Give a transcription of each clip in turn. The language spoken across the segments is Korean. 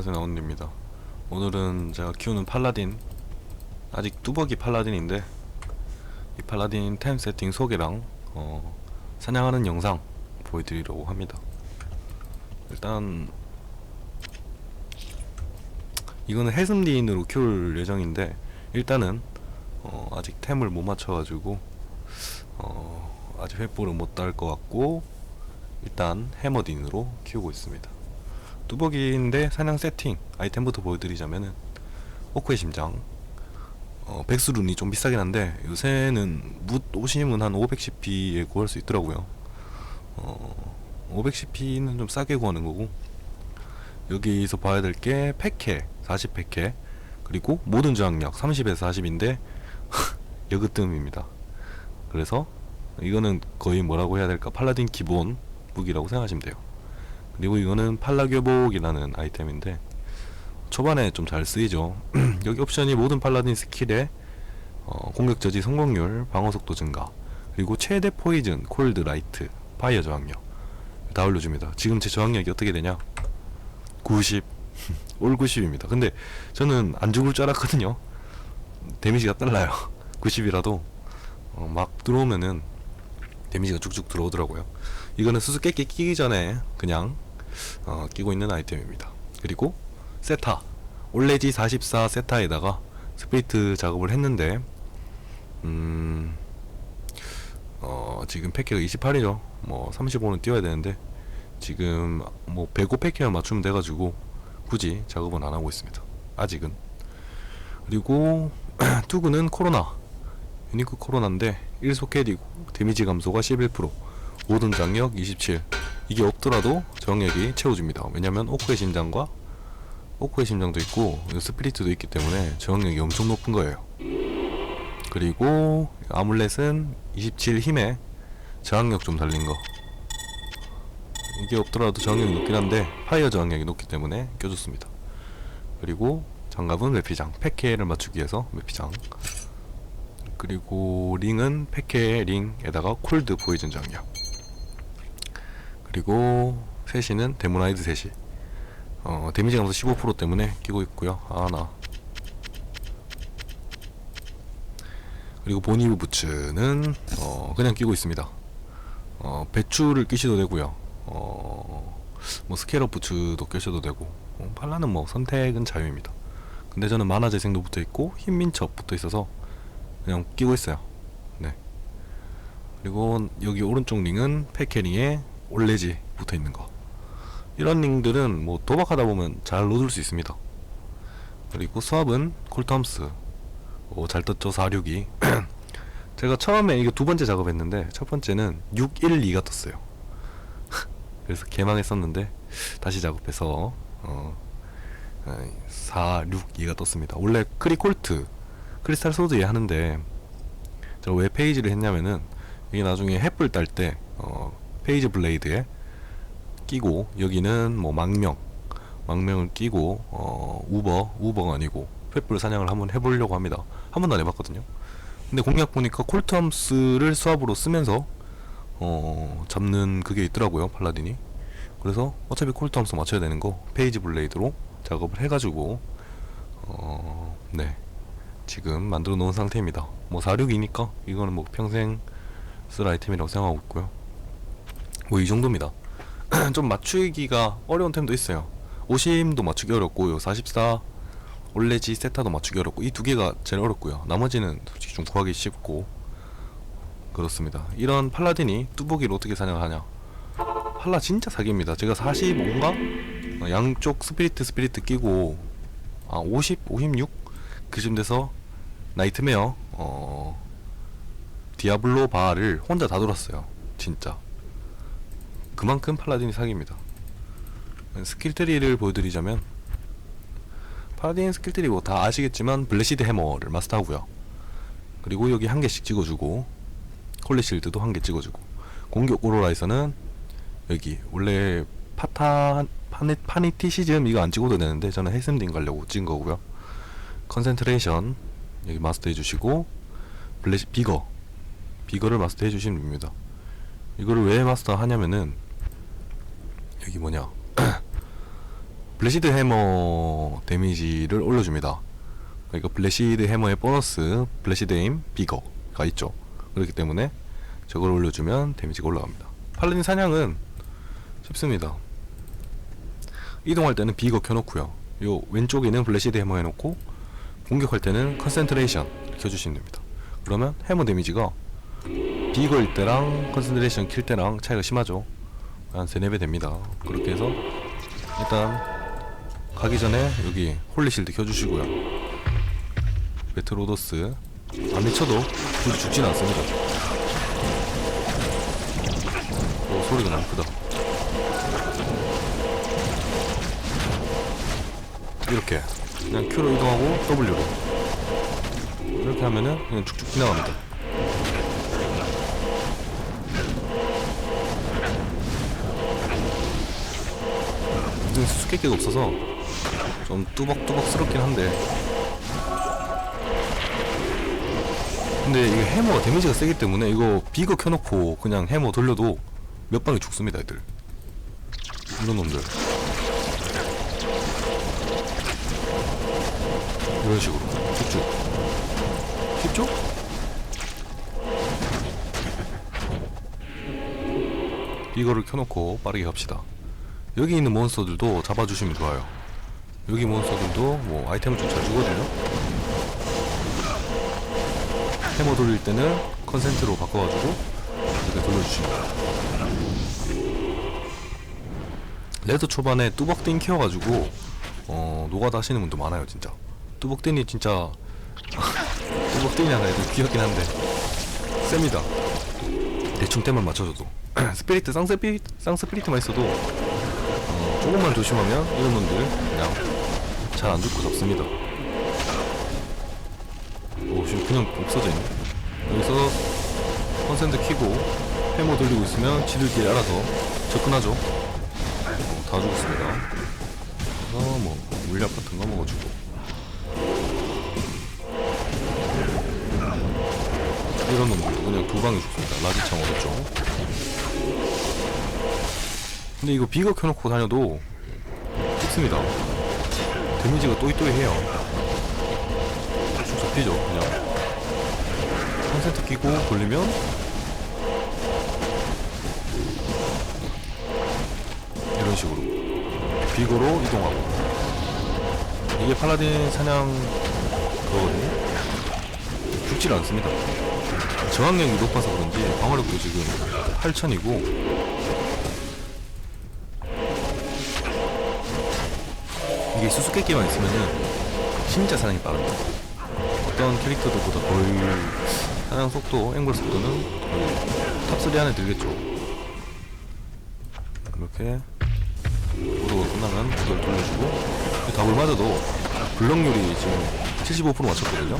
안녕하세요 나온입니다. 오늘은 제가 키우는 팔라딘 아직 뚜벅이 팔라딘인데 이 팔라딘 템 세팅 소개랑 어, 사냥하는 영상 보여드리려고 합니다. 일단 이거는 해슴린으로 키울 예정인데 일단은 어, 아직 템을 못 맞춰가지고 어, 아직 횃불을 못달 것 같고 일단 해머딘으로 키우고 있습니다 뚜벅이인데 사냥 세팅 아이템부터 보여드리자면은 오크의 심장 어, 백수룬이 좀 비싸긴 한데 요새는 묻 오심은 한 510p에 구할 수 있더라고요. 어, 510p는 좀 싸게 구하는 거고 여기서 봐야 될게 팩해 40팩해 그리고 모든 저항력 30에서 40인데 여그뜸입니다. 그래서 이거는 거의 뭐라고 해야 될까? 팔라딘 기본 무기라고 생각하시면 돼요 그리고 이거는 팔라교복이라는 아이템인데 초반에 좀 잘 쓰이죠. 여기 옵션이 모든 팔라딘 스킬에 어, 공격 저지 성공률 방어 속도 증가 그리고 최대 포이즌 콜드 라이트 파이어 저항력. 다 올려줍니다. 지금 제 저항력이 어떻게 되냐? 90 올 90입니다. 근데 저는 안 죽을 줄 알았거든요. 데미지가 달라요. 90이라도. 어, 막 들어오면은 데미지가 쭉쭉 들어오더라고요. 이거는 수수께끼 끼기 전에 그냥 어, 끼고 있는 아이템입니다. 그리고 세타 올레지 44 세타에다가 스프리트 작업을 했는데 음, 어, 지금 패키가 28이죠. 뭐 35는 띄워야 되는데 지금 뭐 105 패키만 맞추면 돼가지고 굳이 작업은 안 하고 있습니다. 아직은 그리고 투구는 코로나 유니크 코로나인데 1소켓이고 데미지 감소가 11% 모든 장력 27 이게 없더라도 저항력이 채워줍니다. 왜냐면 오크의 심장과 오크의 심장도 있고 스피리트도 있기 때문에 저항력이 엄청 높은 거예요. 그리고 아물렛은 27 힘에 저항력 좀 달린 거. 이게 없더라도 저항력이 높긴 한데 파이어 저항력이 높기 때문에 껴줬습니다. 그리고 장갑은 매피장 패케를 맞추기 위해서 매피장. 그리고 링은 패케 링에다가 콜드 포이즌 장력 그리고 셋이는 데모나이드 셋이. 어, 데미지 감소 15% 때문에 끼고 있고요. 아나. 그리고 보니브 부츠는 어, 그냥 끼고 있습니다. 어, 배추를 끼셔도 되고요. 어, 뭐 스케럽 부츠도 끼셔도 되고. 어, 팔라는 뭐 선택은 자유입니다. 근데 저는 만화 재생도 붙어 있고 흰민첩 붙어 있어서 그냥 끼고 있어요. 네. 그리고 여기 오른쪽 링은 패캐링에 올레지 붙어 있는 거. 이런 링들은 뭐 도박하다 보면 잘 놓을 수 있습니다. 그리고 수압은 콜텀스. 오, 잘 떴죠 462 제가 처음에 이거 두 번째 작업했는데 첫 번째는 612가 떴어요. 그래서 개망했었는데 다시 작업해서 어, 462가 떴습니다. 원래 크리콜트 크리스탈 소드에 하는데 제가 왜 페이지를 했냐면은 이게 나중에 햇불 딸때 어, 페이지 블레이드에 끼고 여기는 뭐 망명 망명을 끼고 어, 우버 우버가 아니고 횃불 사냥을 한번 해보려고 합니다. 한 번도 안 해봤거든요. 근데 공략 보니까 콜텀스를 수압으로 쓰면서 어, 잡는 그게 있더라고요 팔라딘이. 그래서 어차피 콜텀스 맞춰야 되는 거 페이지 블레이드로 작업을 해가지고 어, 네. 지금 만들어 놓은 상태입니다. 뭐 46이니까 이거는 뭐 평생 쓸 아이템이라고 생각하고 있고요 뭐 이 정도입니다. 좀 맞추기가 어려운 템도 있어요. 오심도 맞추기 어렵고 요44 올레지 세타도 맞추기 어렵고 이 두 개가 제일 어렵고요. 나머지는 솔직히 좀 구하기 쉽고 그렇습니다. 이런 팔라딘이 뚜벅이를 어떻게 사냥하냐? 팔라 진짜 사기입니다. 제가 45인가? 어, 양쪽 스피리트 스피리트 끼고 아 50? 56? 그쯤 돼서 나이트메어 어 디아블로 바를 혼자 다 돌았어요. 진짜 그만큼 팔라딘이 사기입니다. 스킬 트리를 보여드리자면 팔라딘 스킬 트리 뭐 다 아시겠지만 블레시드 해머를 마스터하고요. 그리고 여기 한 개씩 찍어주고 콜리 실드도 한 개 찍어주고 공격 오로라에서는 여기 원래 파타 파니, 파니티 시즘 이거 안 찍어도 되는데 저는 헬스딘 가려고 찍은 거고요. 컨센트레이션 여기 마스터 해주시고 블레시 비거. 비거를 마스터 해주시면 됩니다. 이거를 왜 마스터 하냐면은 여기 뭐냐 블레시드 해머 데미지를 올려줍니다. 그러니까 블레시드 해머의 보너스 블레시드 에임 비거가 있죠. 그렇기 때문에 저걸 올려주면 데미지가 올라갑니다. 팔라딘 사냥은 쉽습니다. 이동할 때는 비거 켜놓고요. 요 왼쪽에는 블레시드 해머 해놓고 공격할 때는 컨센트레이션 켜주시면 됩니다. 그러면 해머 데미지가 비거일 때랑 컨센트레이션 킬 때랑 차이가 심하죠. 한 3, 4배 됩니다. 그렇게 해서 일단 가기 전에 여기 홀리실드 켜주시고요. 메트로도스 안 미쳐도 굳이 죽진 않습니다. 오 소리가 너무 크다. 이렇게 그냥 Q로 이동하고 W로 이렇게 하면은 그냥 쭉쭉 지나갑니다. 수수께끼가 없어서 좀 뚜벅뚜벅스럽긴 한데. 근데 이게 해머가 데미지가 세기 때문에 이거 비거 켜놓고 그냥 해머 돌려도 몇 방에 죽습니다 애들. 이런 놈들. 이런 식으로. 쉽죠? 쉽죠? 비거를 켜놓고 빠르게 갑시다 여기 있는 몬스터들도 잡아주시면 좋아요. 여기 몬스터들도 뭐 아이템을 좀 잘 주거든요. 해머 돌릴 때는 컨센트로 바꿔가지고 이렇게 돌려주시면 레드 초반에 뚜벅띵 키워가지고 어 노가다 하시는 분도 많아요 진짜. 뚜벅띵이 진짜 뚜벅띵이 하나 애들 귀엽긴 한데. 셉니다. 대충 때만 맞춰줘도. 스피리트 쌍스피리트 쌍스피리트만 있어도 어, 조금만 조심하면 이런 놈들 그냥 잘 안 죽고 잡습니다. 오 지금 그냥 없어져 있네. 여기서 컨센트 키고 해머 돌리고 있으면 지들끼리 알아서 접근하죠. 어, 다 죽었습니다. 그래서 뭐 물약 같은 거 먹어주고. 이런 놈들도 그냥 두 방에 죽습니다. 라지창 어렵죠 근데 이거 비거 켜놓고 다녀도 죽습니다. 데미지가 또이또이해요. 쭉 잡히죠 그냥. 컨센트 끼고 돌리면 이런 식으로 비거로 이동하고. 이게 팔라딘 사냥 그거거든요. 죽질 않습니다. 저항력이 높아서 그런지 방어력도 지금 8000이고 이게 수수께끼만 있으면은 진짜 사냥이 빠릅니다. 어떤 캐릭터들보다 거의 사냥 속도, 앵글 속도는 거의 탑3 안에 들겠죠. 이렇게 오도가 끝나면 그걸 돌려주고 답을 맞아도 블럭률이 지금 75% 맞췄거든요.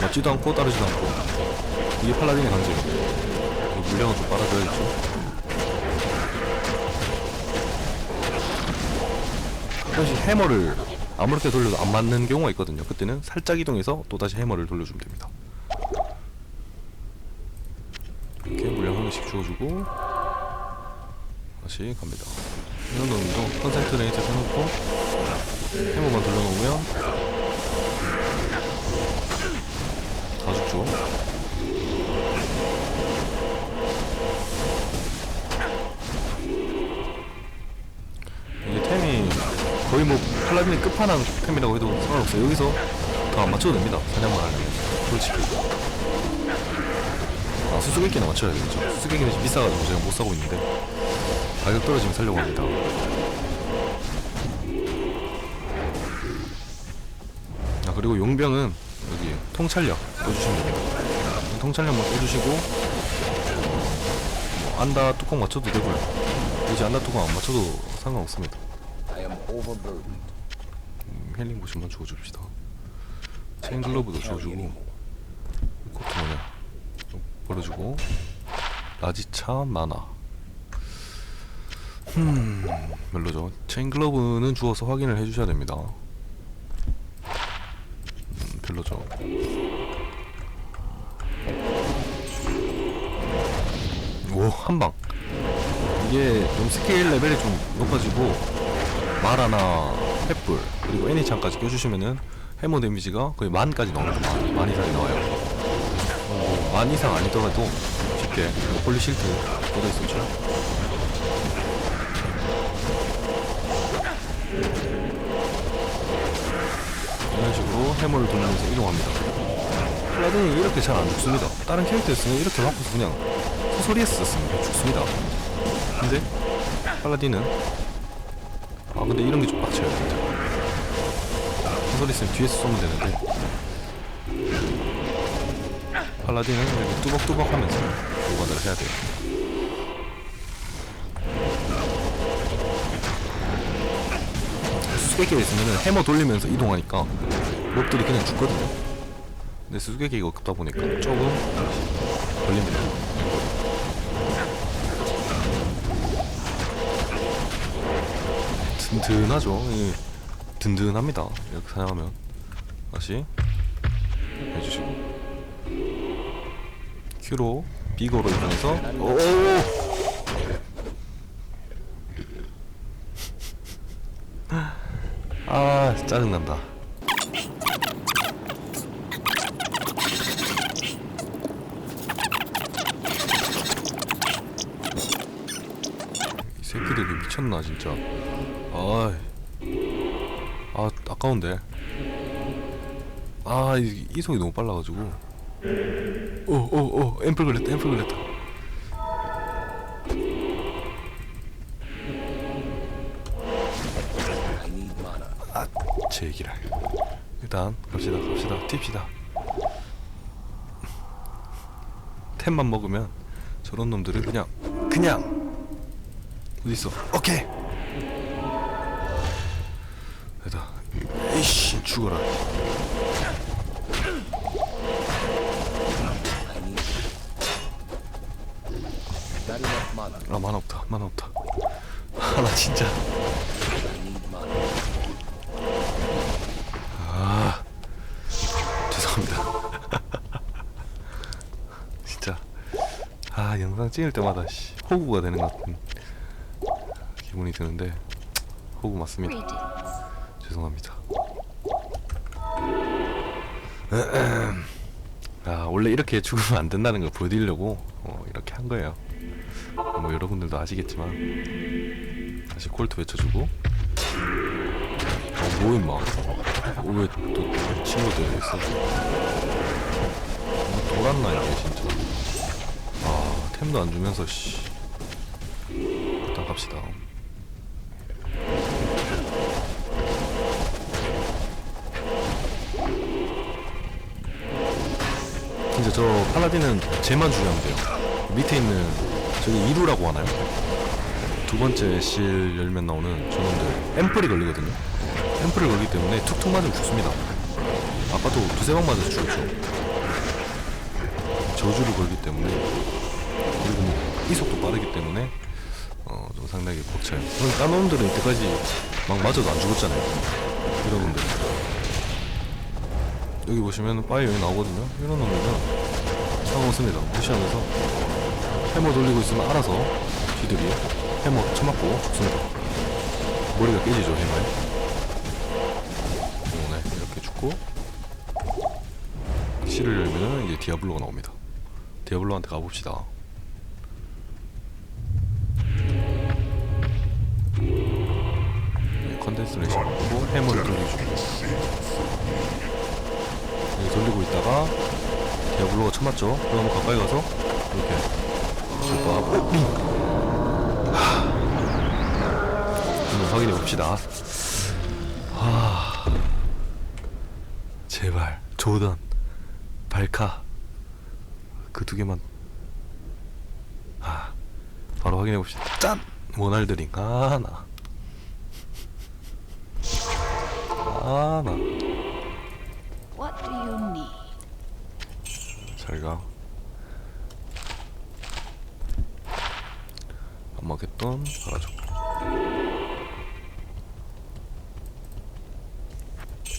맞지도 않고 따르지도 않고. 이게 팔라딘의 강제예요 물량은 좀 빨아줘야겠죠 가끔씩 해머를 아무렇게 돌려도 안 맞는 경우가 있거든요. 그때는 살짝 이동해서 또다시 해머를 돌려주면 됩니다. 이렇게 물량 한 개씩 주워주고 다시 갑니다. 이런 놈도 컨센트 레이트 해놓고 해머만 돌려놓으면 뭐 팔라딘의 끝판왕 템이라고 해도 상관없어요. 여기서 더 안 맞춰도 됩니다. 사냥만 하려면. 솔직히 아 수수께끼나 맞춰야 되겠죠. 수수께끼는 지금 비싸가지고 제가 못 사고 있는데. 가격 떨어지면 살려고 합니다. 아 그리고 용병은 여기 통찰력 꺼주시면 됩니다. 통찰력만 꺼주시고 뭐 안다 뚜껑 맞춰도 되고요. 굳이 안다 뚜껑 안 맞춰도 상관없습니다. 음, 힐링 보시면 주워줍시다. 체인 글러브도 주워주고. 코트 뭐냐 좀 버려주고. 라지차 마나. 음 별로죠. 체인 글러브는 주워서 확인을 해주셔야 됩니다. 음 별로죠. 오 한방. 이게 좀 스케일 레벨이 좀 높아지고 마라나 횃불 그리고 애니창까지 껴주시면은 해머 데미지가 거의 만까지 나옵니다 만, 만 이상이 나와요. 어, 만 이상 아니더라도 쉽게 홀리 실드 꽂아 있었죠 이런 식으로 해머를 돌리면서 이동합니다. 플라딘이 이렇게 잘 안 죽습니다. 다른 캐릭터였으면 이렇게 맞고서 그냥 소리에 썼으면 죽습니다. 근데 팔라딘은 아 근데 이런 게 좀 빡쳐요 진짜. 소리 있으면 뒤에서 쏘면 되는데. 팔라딘은 이렇게 뚜벅뚜벅 하면서 노가다를 해야 돼요. 수수께끼가 있으면 해머 돌리면서 이동하니까 몹들이 그냥 죽거든요. 근데 수수께끼가 없다 보니까 조금 걸립니다 든든하죠. 예. 든든합니다. 이렇게 사용하면 다시 해주시고 Q로 비거로 이동해서 오 아 짜증난다. 이 새끼들이 미쳤나 진짜. 아, 아 아까운데. 아, 이, 이속이 너무 빨라가지고. 오, 오, 오, 앰플 걸렸다, 앰플 걸렸다. 아, 제 얘기를. 일단 갑시다, 갑시다, 튑시다. 템만 먹으면 저런 놈들은 그냥, 그냥 어디 있어? 오케이. 됐다. 이씨 죽어라. 아 만화 없다. 만화 없다. 아, 나 진짜. 아 죄송합니다. 진짜. 아 영상 찍을 때마다 씨, 호구가 되는 것 같은 기분이 드는데 호구 맞습니다. 죄송합니다. 아 원래 이렇게 죽으면 안 된다는 걸 보여드리려고 어, 이렇게 한 거예요. 뭐 여러분들도 아시겠지만 다시 콜트 외쳐주고. 어 뭐야 임마 왜또 친구들 있어? 뭐 돌았나 이게 진짜? 아 템도 안 주면서 씨. 일단 갑시다 저 팔라딘은 쟤만 죽이면 돼요. 밑에 있는 저기 이루라고 하나요? 두 번째 실 열면 나오는 저놈들 앰플이 걸리거든요. 앰플이 걸리기 때문에 툭툭 맞으면 죽습니다. 아까도 두세 방 맞아서 죽었죠. 저주를 걸기 때문에 그리고 뭐 이속도 빠르기 때문에 어, 좀 상당히 벅차요. 그럼 다른 놈들은 이때까지 막 맞아도 안 죽었잖아요. 이런 놈들. 여기 보시면 파이 여기 나오거든요. 이런 놈들은 상관없습니다. 무시하면서 해머 돌리고 있으면 알아서 쥐들이 해머 쳐맞고 죽습니다. 머리가 깨지죠 해머에. 어, 네 이렇게 죽고 실을 열면은 이제 디아블로가 나옵니다. 디아블로한테 가봅시다. 네, 컨덴스를 씹고 해머를 돌리죠. 이렇게 돌리고 있다가 디아블로가 쳐맞죠? 그러면 가까이 가서 이렇게 sulf하고 한번 확인해 봅시다. 하... 제발 조던 발카. 그 두 개만. 아 바로 확인해 봅시다. 짠! 모날드링 아나. 아나 잘가 안 맞겠던 알아줘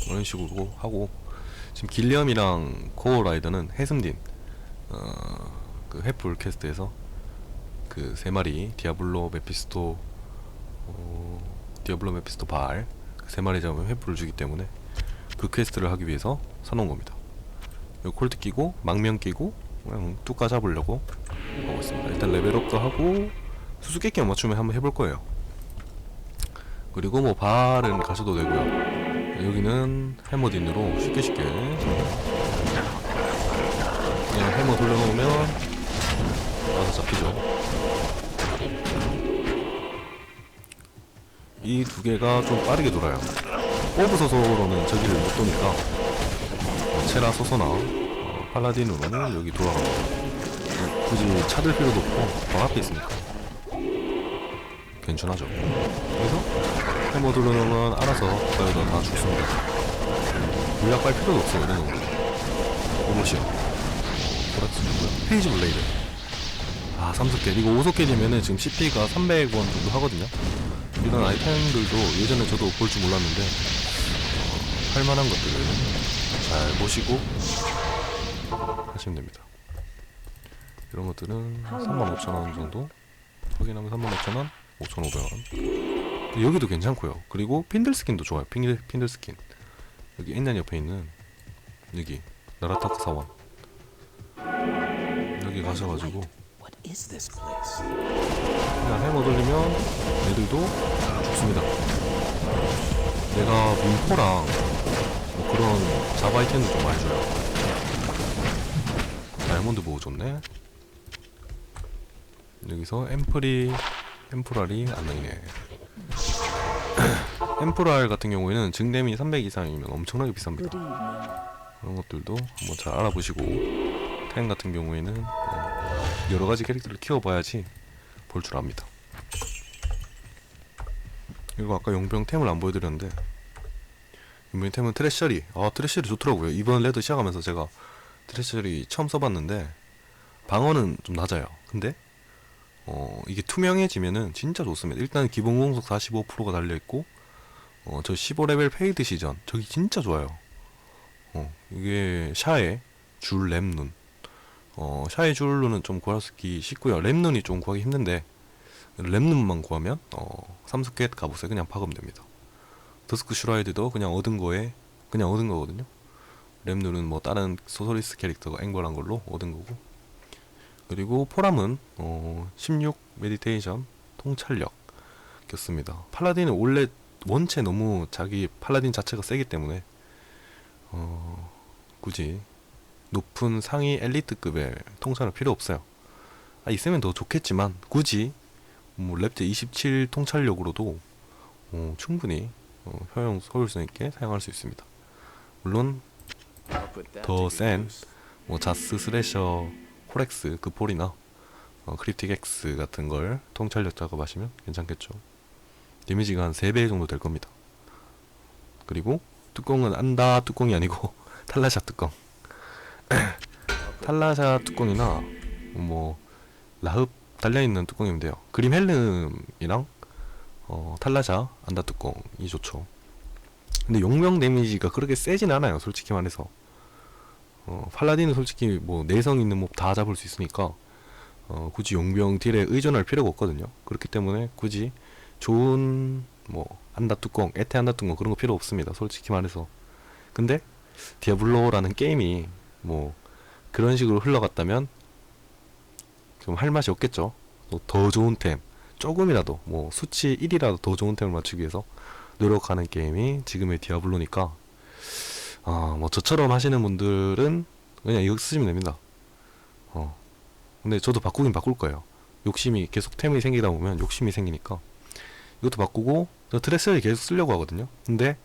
이런 식으로 하고 지금 길리엄이랑 코어 라이더는 해승딘 어, 그 횃불 캐스트에서 그 세 마리 디아블로, 메피스토, 어, 디아블로 메피스토 발세 마리 잡으면 횃불을 주기 때문에 그 퀘스트를 하기 위해서 사놓은 겁니다. 요 콜트 끼고 망명 끼고 그냥 뚜까 잡으려고 하고 있습니다. 일단 레벨업도 하고 수수께끼 안 맞추면 한번 해볼 거예요. 그리고 뭐 발은 가셔도 되고요. 여기는 해머딘으로 쉽게 쉽게 그냥 해머 돌려놓으면 와서 잡히죠. 이 두 개가 좀 빠르게 돌아요. 오브 소서로는 저기를 못 도니까 어, 체라 소서나 어, 팔라딘으로는 여기. 어, 굳이 찾을 필요도 없고 바로 앞에 있으니까 괜찮하죠. 그래서 해머 돌려놓으면 알아서 거기다 다 죽습니다. 물약 빨 필요도 없어요. 이런 거. 오버시어. 보라스 누구야? 페이지 블레이드. 아, 3속개. 이거 5속개되면은 지금 CP가 300원 정도 하거든요. 이런 아이템들도 예전에 저도 볼 줄 몰랐는데, 어, 할 만한 것들을 잘 보시고 하시면 됩니다. 이런 것들은 35,000원 정도? 확인하면 35,000원, 5,500원. 여기도 괜찮고요. 그리고 핀들 스킨도 좋아요. 핀들, 핀들 스킨. 여기 옛날 옆에 있는 여기 나라타크 사원 여기 가셔가지고? 그냥 해머 돌리면 애들도 죽습니다. 내가 민포랑 뭐 그런 자바 아이템도 좀 많이 줘요. 다이아몬드 보호 좋네. 여기서 앰플이 앰플알이 안 나이네. 앰플알 같은 경우에는 증dem이 300 이상이면 엄청나게 비쌉니다. 그런 것들도 한번 잘 알아보시고 템 같은 경우에는 어, 여러 가지 캐릭터를 키워봐야지 볼 줄 압니다. 그리고 아까 용병 템을 안 보여드렸는데 용병 템은 트레셔리. 아 트레셔리 좋더라고요. 이번 레드 시작하면서 제가 트레셔리 처음 써봤는데 방어는 좀 낮아요. 근데 어 이게 투명해지면은 진짜 좋습니다. 일단 기본 공속 45%가 달려있고 어 저 15레벨 페이드 시전. 저기 진짜 좋아요. 어, 이게 샤의 줄 랩눈. 어, 샤의 줄눈은 좀 구하기 쉽고요. 랩눈이 좀 구하기 힘든데 랩눈만 구하면 어, 삼스켓 갑옷에 그냥 박으면 됩니다. 더스크 슈라이드도 그냥 얻은 거에 그냥 얻은 거거든요. 랩눈은 뭐 다른 소서리스 캐릭터가 앵벌한 걸로 얻은 거고. 그리고 포람은 어, 16 메디테이션 통찰력 겼습니다. 팔라딘은 원래 원체 너무 자기 팔라딘 자체가 세기 때문에 어, 굳이 높은 상위 엘리트급의 통찰은 필요 없어요. 아, 있으면 더 좋겠지만 굳이 뭐 랩트 27 통찰력으로도 어, 충분히 어, 효용 효율성 있게 사용할 수 있습니다. 물론 I'll put that 더 to good 센 use. 뭐 자스 스래셔 코렉스 그 폴이나 어, 크립틱 X 같은 걸 통찰력 작업하시면 괜찮겠죠. 데미지가 한 3배 정도 될 겁니다. 그리고 뚜껑은 안다 뚜껑이 아니고 탈라샤 뚜껑. 탈라샤 뚜껑이나 뭐 라흡 달려 있는 뚜껑이면 돼요. 그림 헬름이랑 어, 탈라샤 안다 뚜껑이 좋죠. 근데 용병 데미지가 그렇게 세진 않아요. 솔직히 말해서. 어, 팔라딘은 솔직히 뭐 내성 있는 몹 다 잡을 수 있으니까 어, 굳이 용병 딜에 의존할 필요가 없거든요. 그렇기 때문에 굳이 좋은 뭐 안다 뚜껑, 에테 안다 뚜껑 그런 거 필요 없습니다. 솔직히 말해서. 근데 디아블로라는 게임이 뭐 그런 식으로 흘러갔다면 좀 할 맛이 없겠죠. 또 더 좋은 템, 조금이라도 뭐 수치 1이라도 더 좋은 템을 맞추기 위해서 노력하는 게임이 지금의 디아블로니까 아, 뭐 저처럼 하시는 분들은 그냥 이거 쓰시면 됩니다. 어. 근데 저도 바꾸긴 바꿀 거예요. 욕심이 계속 템이 생기다 보면 욕심이 생기니까 이것도 바꾸고 저 드레스를 계속 쓰려고 하거든요. 근데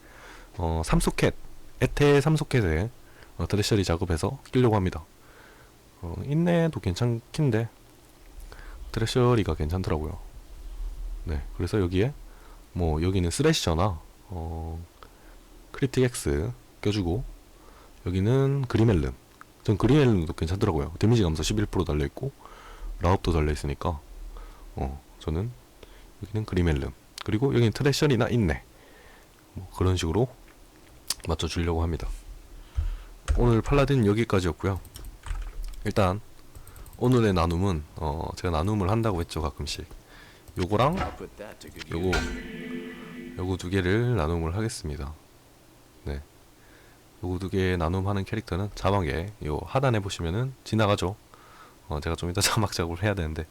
어, 삼소켓 에테 삼소켓에 어, 드레셔리 작업해서 끼려고 합니다. 어, 인내도 괜찮긴데 드레셔리가 괜찮더라고요. 네, 그래서 여기에 뭐 여기는 스레시저나 어, 크리틱 X 껴주고 여기는 그리멜름 전 그리멜름도 괜찮더라고요. 데미지 감소 11% 달려있고 라업도 달려있으니까 어 저는 여기는 그리멜름 그리고 여기는 트레셔리나 인내. 뭐 그런 식으로 맞춰주려고 합니다. 오늘 팔라딘 여기까지였고요. 일단 오늘의 나눔은 어 제가 나눔을 한다고 했죠 가끔씩 요거랑 요거. 요거 두 개를 나눔을 하겠습니다. 네. 요거 두 개 나눔하는 캐릭터는 자막에 요 하단에 보시면은 지나가죠. 어, 제가 좀 이따 자막 작업을 해야 되는데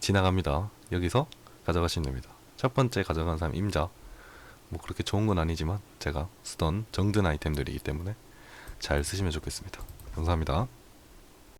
지나갑니다. 여기서 가져가시면 됩니다. 첫 번째 가져간 사람 임자. 뭐 그렇게 좋은 건 아니지만 제가 쓰던 정든 아이템들이기 때문에 잘 쓰시면 좋겠습니다. 감사합니다.